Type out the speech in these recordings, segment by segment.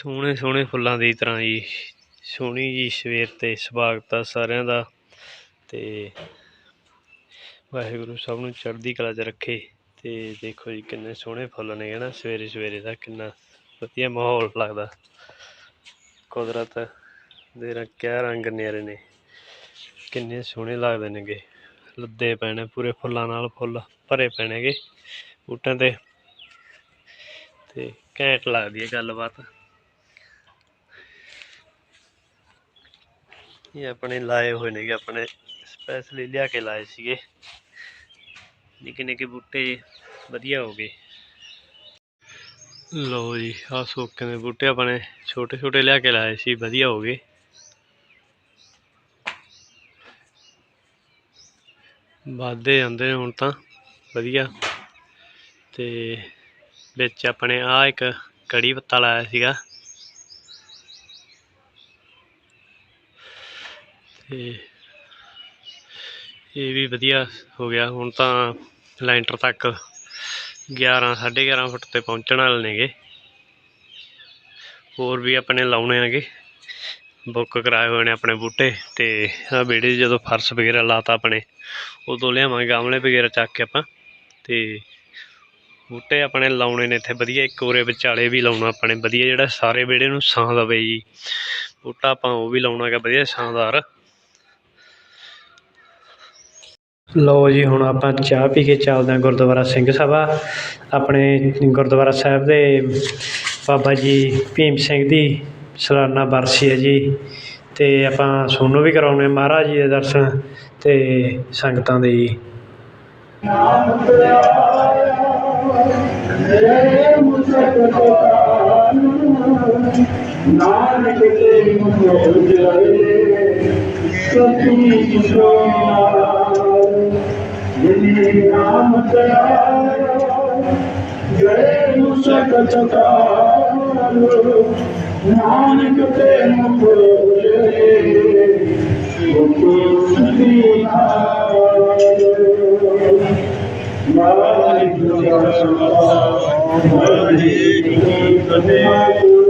ਸੋਹਣੇ ਸੋਹਣੇ ਫੁੱਲਾਂ ਦੀ ਤਰ੍ਹਾਂ ਜੀ। ਸੋਹਣੀ ਜੀ ਸਵੇਰ ਤੇ ਸਵਾਗਤ ਆ ਸਾਰਿਆਂ ਦਾ। ਤੇ ਵਾਹਿਗੁਰੂ ਸਭ ਨੂੰ ਚੜ੍ਹਦੀ ਕਲਾ 'ਚ ਰੱਖੇ। ਤੇ ਦੇਖੋ ਜੀ ਕਿੰਨੇ ਸੋਹਣੇ ਫੁੱਲ ਨੇ ਨਾ ਸਵੇਰੇ ਸਵੇਰੇ ਦਾ ਕਿੰਨਾ ਵਧੀਆ ਮਾਹੌਲ ਲੱਗਦਾ। ਕੁਦਰਤ ਦੇ ਰ, ਕਿਆ ਰੰਗ ਨਿਆਰੇ ਨੇ। ਕਿੰਨੇ ਸੋਹਣੇ ਲੱਗਦੇ ਨੇਗੇ। ਲੱਦੇ ਪੈਣੇ ਪੂਰੇ ਫੁੱਲਾਂ ਨਾਲ, ਫੁੱਲ ਭਰੇ ਪੈਣੇਗੇ ਬੂਟਿਆਂ ਤੇ। ਤੇ ਘੈਂਟ ਲੱਗਦੀ ਹੈ ਗੱਲਬਾਤ। ਇਹ ਆਪਣੇ ਲਾਏ ਹੋਏ ਨੇਗੇ, ਆਪਣੇ ਸਪੈਸ਼ਲੀ ਲਿਆ ਕੇ ਲਾਏ ਸੀਗੇ। ਨਿੱਕੇ ਨਿੱਕੇ ਬੂਟੇ ਵਧੀਆ ਹੋ ਗਏ। ਲਓ ਜੀ, ਆਹ ਸੋਕੇ ਦੇ ਬੂਟੇ ਆਪਣੇ, ਛੋਟੇ ਛੋਟੇ ਲਿਆ ਕੇ ਲਾਏ ਸੀ, ਵਧੀਆ ਹੋ ਗਏ। ਵੱਧਦੇ ਜਾਂਦੇ ਹੁਣ ਤਾਂ, ਵਧੀਆ। ਤੇ ਵਿੱਚ ਆਪਣੇ ਆ ਇੱਕ ਕੜੀ ਪੱਤਾ ਲਾਇਆ ਸੀਗਾ। ਤੇ ਇਹ ਵੀ ਵਧੀਆ ਹੋ ਗਿਆ। ਹੁਣ ਤਾਂ ਲੈਂਟਰ ਤੱਕ 11 11.5 ਫੁੱਟ ਤੇ ਪਹੁੰਚਣ ਵਾਲੇ ਨੇਗੇ। ਹੋਰ ਵੀ ਆਪਣੇ ਲਾਉਣੇ ਆਗੇ ਬੁੱਕ ਕਰਾਏ ਹੋਏ ਨੇ ਆਪਣੇ ਬੂਟੇ ਤੇ ਆ ਵਿਹੜੇ ਜਦੋਂ ਫਰਸ਼ ਵਗੈਰਾ ਲਾਤਾ ਆਪਣੇ, ਉਦੋਂ ਲਿਆਵਾਂਗੇ, ਗਮਲੇ ਵਗੈਰਾ ਚੱਕ ਕੇ ਆਪਾਂ। ਤੇ ਬੂਟੇ ਆਪਣੇ ਲਾਉਣੇ ਨੇ ਇੱਥੇ ਵਧੀਆ। ਇੱਕ ਉਰੇ ਵਿਚਾਲੇ ਵੀ ਲਾਉਣਾ ਆਪਣੇ, ਵਧੀਆ ਜਿਹੜਾ ਸਾਰੇ ਵਿਹੜੇ ਨੂੰ ਛਾਂ ਦਵੇ ਜੀ। ਬੂਟਾ ਆਪਾਂ ਉਹ ਵੀ ਲਾਉਣਾ ਗਾ ਵਧੀਆ ਛਾਂਦਾਰ ਲਓ ਜੀ, ਹੁਣ ਆਪਾਂ ਚਾਹ ਪੀ ਕੇ ਚੱਲਦੇ ਹਾਂ ਗੁਰਦੁਆਰਾ ਸਿੰਘ ਸਭਾ। ਆਪਣੇ ਗੁਰਦੁਆਰਾ ਸਾਹਿਬ ਦੇ ਬਾਬਾ ਜੀ ਭੀਮ ਸਿੰਘ ਦੀ ਸਲਾਨਾ ਬਰਸੀ ਹੈ ਜੀ। ਅਤੇ ਆਪਾਂ ਸੋਨੂੰ ਵੀ ਕਰਾਉਣੇ ਮਹਾਰਾਜ ਜੀ ਦੇ ਦਰਸ਼ਨ ਅਤੇ ਸੰਗਤਾਂ ਦੇ ਜੀ। ਨਾਨਕ ਤੇ ਮੁਖ ਜਾਏ ਸਤੀ ਸੁਨਾਰ न के न पी ने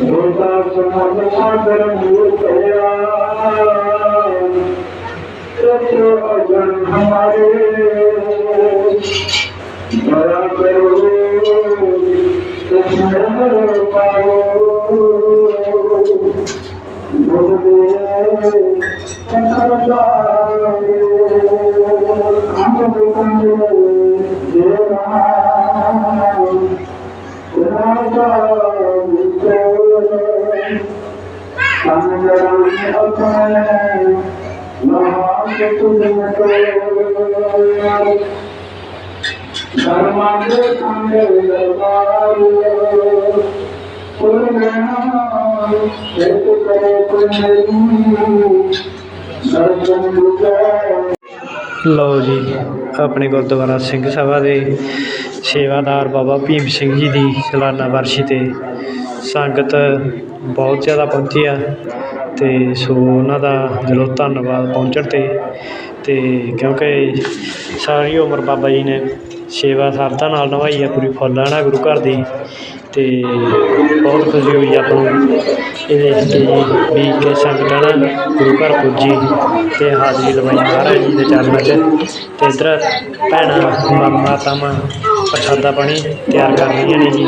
गोता सम्भवो ਸੰਗਰਾਮ ਆਪਣੇ ਮਹਾ ਤੁਮ ਕੋ ਧਰਮਾਂਗੇ ਸੰਗੇ ਦਰਬਾਰ ਪੁਰਨਾ ਇੱਕ ਕਰੇ ਪੁਰਨੀ ਸਰਜਨ ਮੁਕੈ ਲਓ ਜੀ, ਆਪਣੇ ਗੁਰਦੁਆਰਾ ਸਿੰਘ ਸਭਾ ਦੇ ਸੇਵਾਦਾਰ ਬਾਬਾ ਭੀਮ ਸਿੰਘ ਜੀ ਦੀ ਸਾਲਾਨਾ ਵਰਸ਼ੀ ਤੇ ਸੰਗਤ ਬਹੁਤ ਜ਼ਿਆਦਾ ਪਹੁੰਚੀ ਆ ਅਤੇ ਸੋ ਉਹਨਾਂ ਦਾ ਦਿਲੋਂ ਧੰਨਵਾਦ ਪਹੁੰਚਣ ਤੇ। ਅਤੇ ਕਿਉਂਕਿ ਸਾਰੀ ਉਮਰ ਬਾਬਾ ਜੀ ਨੇ ਸੇਵਾ ਸਰਦਾ ਨਾਲ ਨਿਭਾਈ ਆ, ਪੂਰੀ ਫੁੱਲ ਨਾ ਗੁਰੂ ਘਰ ਦੀ। ਅਤੇ ਬਹੁਤ ਖੁਸ਼ੀ ਹੋਈ ਆਪਾਂ ਨੂੰ ਇਹ ਦੇਖ ਕੇ ਵੀ ਕਿ ਸੰਗਤਾਂ ਨਾ ਗੁਰੂ ਘਰ ਪੁੱਜੀ ਤੇ ਹਾਜ਼ਰੀ ਲਵਾਈ ਮਹਾਰਾਜ ਜੀ ਦੇ ਚਰਨਾਂ 'ਚ। ਅਤੇ ਇੱਧਰ ਭੈਣਾਂ ਮਾ- ਮਾਤਾਵਾਂ ਪ੍ਰਸ਼ਾਦਾ ਪਾਣੀ ਤਿਆਰ ਕਰ ਰਹੀਆਂ ਨੇ ਜੀ।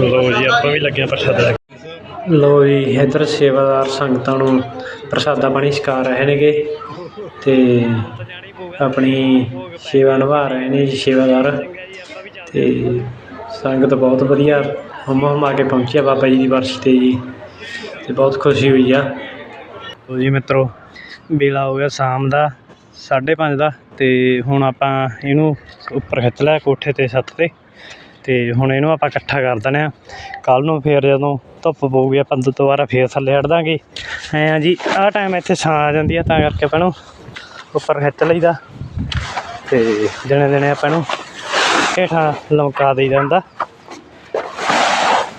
ਲੋ ਜੀ ਆਪਾਂ ਵੀ ਲੱਗਿਆ ਪ੍ਰਸ਼ਾਦਾ ਲੋ ਜੀ ਇੱਧਰ ਸੇਵਾਦਾਰ ਸੰਗਤਾਂ ਨੂੰ ਪ੍ਰਸ਼ਾਦਾ ਪਾਣੀ ਛਕਾ ਰਹੇ ਨੇਗੇ। ਅਤੇ ਆਪਣੀ ਸੇਵਾ ਨਿਭਾ ਰਹੇ ਨੇ ਜੀ, ਸੇਵਾਦਾਰ। ਅਤੇ ਸੰਗਤ ਬਹੁਤ ਵਧੀਆ, ਹਮ ਹਮ ਆ ਕੇ ਪਹੁੰਚਿਆ ਬਾਬਾ ਜੀ ਦੀ ਵਰਸ਼ ਤੇ ਜੀ ਅਤੇ ਬਹੁਤ ਖੁਸ਼ੀ ਹੋਈ ਆ। ਲੋ ਜੀ ਮਿੱਤਰੋ, ਵੇਲਾ ਹੋ ਗਿਆ ਸ਼ਾਮ ਦਾ 5:30 ਦਾ ਅਤੇ ਹੁਣ ਆਪਾਂ ਇਹਨੂੰ ਉੱਪਰ ਖਿੱਚ ਲਿਆ ਕੋਠੇ ਤੇ, ਛੱਤ ਤੇ। ਅਤੇ ਹੁਣ ਇਹਨੂੰ ਆਪਾਂ ਇਕੱਠਾ ਕਰ ਦਿੰਦੇ ਹਾਂ। ਕੱਲ੍ਹ ਨੂੰ ਫੇਰ ਜਦੋਂ ਧੁੱਪ ਪਊਗੀ, ਆਪਾਂ ਦੁਬਾਰਾ ਫੇਰ ਥੱਲੇ ਹਟ ਦਾਂਗੇ। ਐਂ ਆ ਜੀ, ਆਹ ਟਾਈਮ ਇੱਥੇ ਛਾਂ ਆ ਜਾਂਦੀ ਆ, ਤਾਂ ਕਰਕੇ ਆਪਾਂ ਨੂੰ ਉੱਪਰ ਖਿੱਚ ਲਈਦਾ ਤੇ ਦਿਨੇ ਦਿਨੇ ਆਪਾਂ ਨੂੰ ਹੇਠਾਂ ਲਮਕਾ ਦੇਈਦਾ ਹੁੰਦਾ।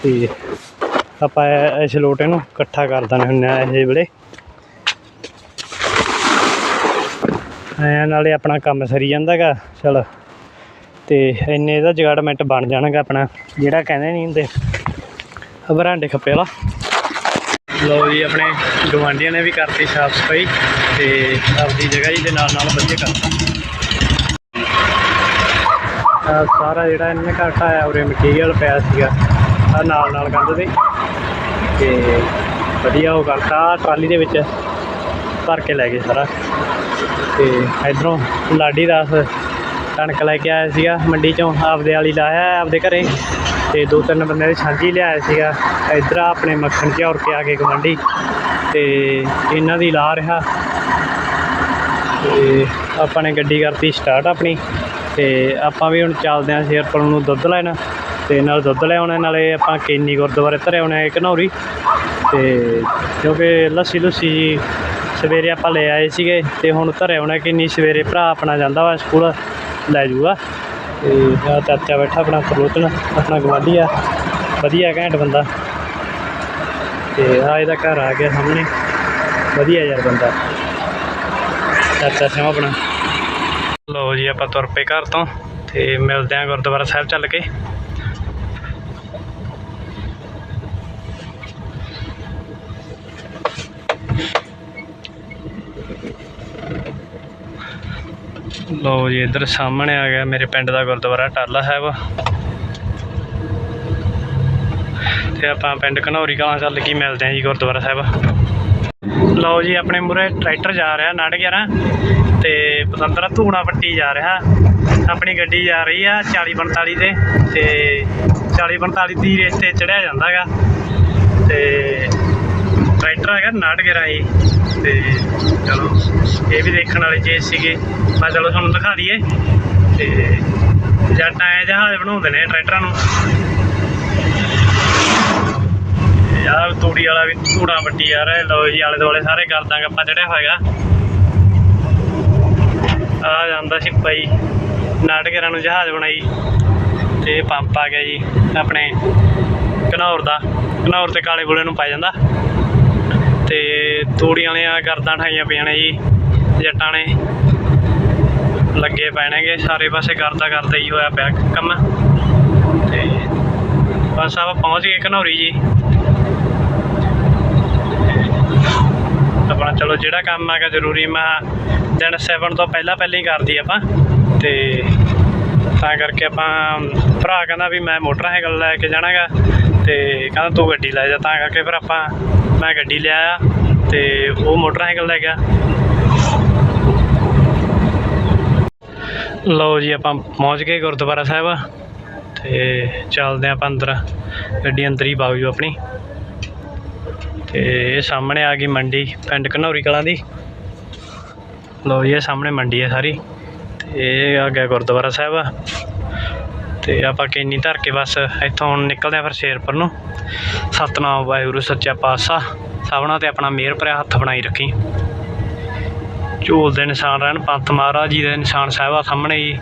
ਤੇ ਆਪਾਂ ਇਸ ਲੋਟੇ ਨੂੰ ਇਕੱਠਾ ਕਰ ਦਿੰਦੇ ਹੁੰਦੇ ਆ ਇਹ ਵੇਲੇ। ਐ ਨਾਲੇ ਆਪਣਾ ਕੰਮ ਸਰੀ ਜਾਂਦਾ ਗਾ ਚਲ। ਤੇ ਇੰਨੇ ਦਾ ਜਗਾੜਮੈਂਟ ਬਣ ਜਾਣਗਾ ਆਪਣਾ, ਜਿਹੜਾ ਕਹਿੰਦੇ ਨਹੀਂ ਹੁੰਦੇ ਬਰਾਂਡੇ ਖੱਪੇ ਵਾਲਾ। ਲੋ ਜੀ, ਆਪਣੇ ਗਵਾਂਢੀਆਂ ਨੇ ਵੀ ਕਰਤੀ ਸਾਫ਼ ਸਫ਼ਾਈ ਤੇ ਆਪਦੀ ਜਗ੍ਹਾ ਜੀ ਦੇ ਨਾਲ ਨਾਲ ਵਧੀਆ ਕਰਤਾ ਸਾਰਾ ਜਿਹੜਾ ਇਹਨਾਂ ਨੇ ਘਰ ਆਇਆ, ਉਰੇ ਮਟੀਰੀਅਲ ਪਿਆ ਸੀਗਾ ਆ ਨਾਲ ਨਾਲ ਕੰਧ ਦੇ। ਤੇ ਵਧੀਆ ਉਹ ਕਰਤਾ ਟਰਾਲੀ ਦੇ ਵਿੱਚ ਭਰ ਕੇ ਲੈ ਗਏ ਸਾਰਾ। ਤੇ ਇਧਰੋਂ ਲਾਡੀ ਦਾਸ ਕਣਕ ਲੈ ਕੇ ਆਇਆ ਸੀਗਾ, ਮੰਡੀ ਚੋਂ, ਆਪਦੇ ਵਾਲੀ ਲਾਇਆ, ਆਪਦੇ ਘਰੇ। ਤੇ ਦੋ ਤਿੰਨ ਬੰਦੇ ਦੀ ਸਾਂਝੀ ਲਿਆਇਆ ਸੀਗਾ। ਇਧਰ ਆਪਣੇ ਮੱਖਣ ਝੌਰ ਕੇ ਆ ਕੇ ਗਵੰਡੀ ਤੇ ਇਹਨਾਂ ਦੀ ਲਾ ਰਿਹਾ। ਤੇ ਆਪਾਂ ਨੇ ਗੱਡੀ ਕਰਤੀ ਸਟਾਰਟ ਆਪਣੀ। ਤੇ ਆਪਾਂ ਵੀ ਹੁਣ ਚੱਲਦੇ ਆਂ ਸ਼ੇਰਪੁਰ ਨੂੰ ਦੁੱਧ ਲੈਣ। ਤੇ ਨਾਲ ਦੁੱਧ ਲਿਆਉਣਾ ਨਾਲੇ ਆਪਾਂ ਕੇਨੀ ਗੁਰਦੁਆਰੇ ਧਰੇ ਆਉਣੇ ਆ ਘਨੌਰੀ ਤੇ ਕਿਉਂਕਿ ਲੱਸੀ ਲੁੱਸੀ ਜੀ ਸਵੇਰੇ ਆਪਾਂ ਲੈ ਆਏ ਸੀਗੇ। ਤੇ ਹੁਣ ਧਰੇ ਆਉਣਾ ਕਿੰਨੀ ਸਵੇਰੇ ਭਰਾ ਆਪਣਾ ਜਾਂਦਾ ਵਾ ਸਕੂਲ, ਲੈ ਜੂਗਾ ਤੇ ਆਹ ਚਾਚਾ ਬੈਠਾ ਆਪਣਾ ਪ੍ਰਲੋਚਨ ਆਪਣਾ ਗਵਾਂਢੀ ਆ। ਵਧੀਆ ਘੈਂਟ ਬੰਦਾ। ਤੇ ਆ ਇਹਦਾ ਘਰ ਆ ਗਿਆ ਸਾਹਮਣੇ। ਵਧੀਆ ਯਾਰ ਬੰਦਾ। ਚਾਚਾ ਸਿੰਘ ਆਪਣਾ। ਲਓ ਜੀ, ਆਪਾਂ ਤੁਰ ਪਏ ਘਰ ਤੋਂ। ਤੇ ਮਿਲਦੇ ਆਂ ਗੁਰਦੁਆਰਾ ਸਾਹਿਬ ਚੱਲ ਕੇ। ਲਓ ਜੀ, ਇੱਧਰ ਸਾਹਮਣੇ ਆ ਗਿਆ ਮੇਰੇ ਪਿੰਡ ਦਾ ਗੁਰਦੁਆਰਾ, ਟਾਲਾ ਸਾਹਿਬ। ਤੇ ਆਪਾਂ ਪਿੰਡ ਘਨੌਰੀ ਕਲਾਂ ਚੱਲ ਕੇ ਮਿਲਦੇ ਆਂ ਜੀ ਗੁਰਦੁਆਰਾ ਸਾਹਿਬ। ਲਓ ਜੀ, ਆਪਣੇ ਮੂਰੇ ਟਰੈਕਟਰ ਜਾ ਰਿਹਾ 911 ਤੇ ਪਤੰਦਰਾ ਧੂਣਾ ਪੱਟੀ ਜਾ ਰਿਹਾ। ਆਪਣੀ ਗੱਡੀ ਜਾ ਰਹੀ ਆ 40 45 ਤੇ ਤੇ 40 45 ਦੀ ਰੇਸ ਤੇ ਚੜਿਆ ਜਾਂਦਾਗਾ। ਤੇ ਟਰੈਕਟਰ ਹੈਗਾ 911 ਜੀ। ਤੇ ਚਲੋ, ਇਹ ਵੀ ਦੇਖਣ ਵਾਲੀ ਚੀਜ਼ ਸੀਗੀ। ਮੈਂ ਚਲੋ ਤੁਹਾਨੂੰ ਦਿਖਾ ਦਈਏ। ਤੇ ਜੱਟ ਐ ਜਹਾਜ਼ ਬਣਾਉਂਦੇ ਨੇ ਟਰੈਕਟਰਾਂ ਨੂੰ। ਯਾਰ, ਤੂੜੀ ਵਾਲਾ ਵੀ ਧੂੜਾ ਵੱਟੀ ਆ ਰਿਹਾ ਲਓ ਜੀ, ਆਲੇ ਦੁਆਲੇ ਸਾਰੇ ਗਰਦਾਂ ਗੱਪਾ ਚੜਿਆ ਹੋਏਗਾ ਆ ਜਾਂਦਾ ਸੀ ਭਾਈ ਨਾਟਕਰਾਂ ਨੂੰ ਜਹਾਜ਼ ਬਣਾਈ। ਤੇ ਪੰਪ ਆ ਗਿਆ ਜੀ, ਆਪਣੇ ਘਨੌਰ ਦਾ। ਘਨੌਰ ਤੇ ਕਾਲੇ ਬੁਲੇ ਨੂੰ ਪੈ ਜਾਂਦਾ। ਤੇ ਤੂੜੀਆਂ ਵਾਲੀਆਂ ਗਰਦਾਂ ਠਾਈਆਂ ਪਈਆਂ ਨੇ ਜੀ, ਜੱਟਾਂ ਨੇ। ਲੱਗੇ ਪੈਣਗੇ ਸਾਰੇ ਪਾਸੇ ਕਰਦਾ ਕਰਦਾ ਹੀ ਹੋਇਆ ਪਿਆ ਕੰਮ। ਤੇ ਬਸ ਆਪਾਂ ਪਹੁੰਚ ਗਏ ਘਨੌਰੀ ਜੀ। ਆਪਣਾ ਚਲੋ ਜਿਹੜਾ ਕੰਮ ਹੈਗਾ ਜ਼ਰੂਰੀ, ਮੈਂ ਦਿਨ 7 ਤੋਂ ਪਹਿਲਾਂ ਪਹਿਲਾਂ ਹੀ ਕਰਦੀ ਆਪਾਂ। ਤੇ ਤਾਂ ਕਰਕੇ ਆਪਾਂ, ਭਰਾ ਕਹਿੰਦਾ ਵੀ ਮੈਂ ਮੋਟਰਸਾਈਕਲ ਲੈ ਕੇ ਜਾਣਾਗਾ, ਤੇ ਕਹਿੰਦਾ ਤੂੰ ਗੱਡੀ ਲੈ ਜਾ, ਤਾਂ ਕਰਕੇ ਫਿਰ ਆਪਾਂ ਮੈਂ ਗੱਡੀ ਲਿਆਇਆ ਤੇ ਉਹ ਮੋਟਰਸਾਈਕਲ ਲੈ ਗਿਆ। ਲਓ ਜੀ, ਆਪਾਂ ਪਹੁੰਚ ਗਏ ਗੁਰਦੁਆਰਾ ਸਾਹਿਬ ਤੇ ਚੱਲਦੇ ਹਾਂ ਆਪਾਂ ਅੰਦਰ। ਗੱਡੀ ਅੰਦਰ ਹੀ ਬਾਗ ਆਪਣੀ। ਤੇ ਇਹ ਸਾਹਮਣੇ ਆ ਗਈ ਮੰਡੀ, ਪਿੰਡ ਘਨੌਰੀ ਕਲਾਂ ਦੀ। ਲਓ ਜੀ, ਇਹ ਸਾਹਮਣੇ ਮੰਡੀ ਹੈ ਸਾਰੀ। ਤੇ ਇਹ ਆ ਗਿਆ ਗੁਰਦੁਆਰਾ ਸਾਹਿਬ। ਤੇ ਆਪਾਂ ਕੈਨੀ ਧਰ ਕੇ ਬਸ ਇੱਥੋਂ ਹੁਣ ਨਿਕਲਦੇ ਆ ਫਿਰ ਸ਼ੇਰਪੁਰ ਨੂੰ। ਸਤਨਾਮ ਵਾਹਿਗੁਰੂ, ਸੱਚਾ ਪਾਤਸ਼ਾਹ। ਸਭਨਾਂ ਤੇ ਆਪਣਾ ਮਿਹਰ ਭਰਿਆ ਹੱਥ ਬਣਾਈ ਰੱਖੀ। ਝੋਲ ਦੇ ਨਿਸ਼ਾਨ ਰਹਿਣ, ਪੰਥ ਮਹਾਰਾਜ ਜੀ ਦੇ ਨਿਸ਼ਾਨ ਸਾਹਿਬਾ ਸਾਹਮਣੇ ਜੀ।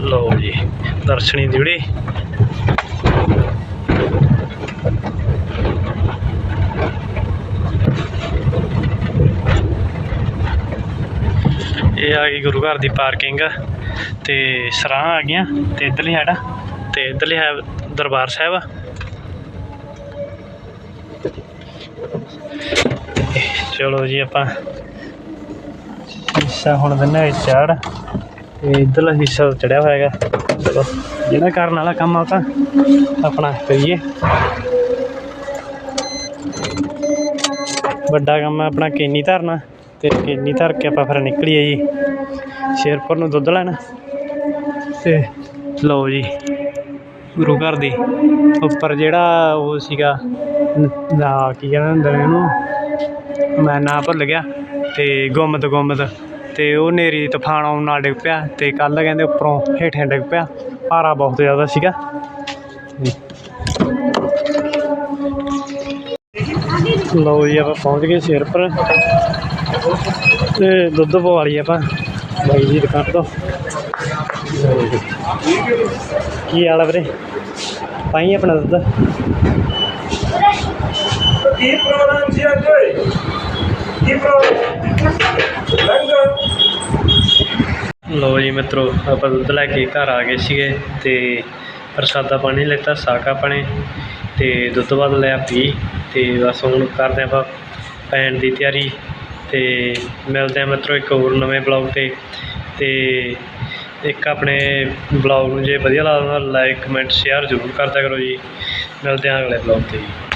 ਲਓ ਜੀ, ਦਰਸ਼ਨੀ ਦਿਹੜੀ ਇਹ ਆ ਗਈ ਗੁਰੂ ਘਰ ਦੀ ਪਾਰਕਿੰਗ ਤੇ ਸਰਾਂ ਆ ਗਈਆਂ ਤੇ ਇੱਧਰਲੀ ਸਾਈਡ ਤੇ ਇੱਧਰਲੀ ਹੈ ਦਰਬਾਰ ਸਾਹਿਬ। ਚਲੋ ਜੀ ਆਪਾਂ ਹਿੱਸਾ ਹੁਣ ਦਿੰਨੇ ਚੜ ਤੇ ਇੱਧਰਲਾ ਹਿੱਸਾ ਚੜਿਆ ਹੋਇਆ ਹੈਗਾ। ਚਲੋ ਜਿਹੜਾ ਕਰਨ ਵਾਲਾ ਕੰਮ ਆ ਤਾਂ ਆਪਣਾ ਕਰੀਏ। ਵੱਡਾ ਕੰਮ ਹੈ ਆਪਣਾ ਕੇਨੀ ਧਰਨਾ। ਤੇ ਕੇਨੀ ਧਰ ਕੇ ਆਪਾਂ ਫਿਰ ਨਿਕਲੀਏ ਜੀ। ਸ਼ੇਰਪੁਰ ਨੂੰ ਦੁੱਧ ਲੈਣ। ਤੇ ਲਓ ਜੀ, ਗੁਰੂ ਘਰ ਦੀ। ਉੱਪਰ ਜਿਹੜਾ ਉਹ ਸੀਗਾ, ਨਾ ਕੀ ਕਹਿੰਦੇ ਹੁੰਦੇ ਨੇ ਉਹਨੂੰ ਮੈਂ ਨਾਂ ਭੁੱਲ ਗਿਆ। ਤੇ ਗੁੰਮਤ ਗੁੰਮਤ ਤੇ ਉਹ ਨੇਰੀ ਤੂਫਾਨ ਆਉਣ ਨਾਲ ਡਿੱਗ ਪਿਆ। ਤੇ ਕੱਲ ਕਹਿੰਦੇ ਉੱਪਰੋਂ ਹੇਠਾਂ ਡਿੱਗ ਪਿਆ। ਭਾਰਾ ਬਹੁਤ ਜ਼ਿਆਦਾ ਸੀਗਾ। ਲਓ ਜੀ ਆਪਾਂ ਪਹੁੰਚ ਗਏ ਸ਼ੇਰਪੁਰ ਤੇ ਦੁੱਧ ਪਵਾ ਲਈ ਆਪਾਂ। ਬਾਈ ਜੀ ਦੁਕਾਨ ਤੋਂ। ਕੀ ਹਾਲ ਆ ਵੀਰੇ? ਪਾਈ ਆਪਣਾ ਦੁੱਧ? ਕੀ ਪ੍ਰੋਗਰਾਮ ਸੀ ਅੱਜ ਕੀ ਪ੍ਰੋਗਰਾਮ ਲੰਗਰ ਲਓ ਜੀ ਮਿੱਤਰੋ ਆਪਾਂ ਦੁੱਧ ਲੈ ਕੇ ਘਰ ਆ ਗਏ ਸੀਗੇ ਤੇ ਪ੍ਰਸਾਦਾ ਪਾਣੀ ਲੈਤਾ ਸਾਕਾ ਪਾਣੀ ਅਤੇ ਦੁੱਧ ਵੱਧ ਲਿਆ ਪੀ ਅਤੇ ਬਸ ਹੁਣ ਕਰਦੇ ਆਪਾਂ ਪੈਣ ਦੀ ਤਿਆਰੀ ਅਤੇ ਮਿਲਦੇ ਹਾਂ ਮਿੱਤਰੋ ਇੱਕ ਹੋਰ ਨਵੇਂ ਬਲੌਗ ਤੇ ਅਤੇ ਇੱਕ ਆਪਣੇ ਬਲੌਗ ਨੂੰ ਜੇ ਵਧੀਆ ਲੱਗਦਾ ਲਾਈਕ ਕਮੈਂਟ ਸ਼ੇਅਰ ਜ਼ਰੂਰ ਕਰਦਿਆ ਕਰੋ ਜੀ। ਮਿਲਦੇ ਹਾਂ ਅਗਲੇ ਬਲੌਗ ਤੇ ਜੀ।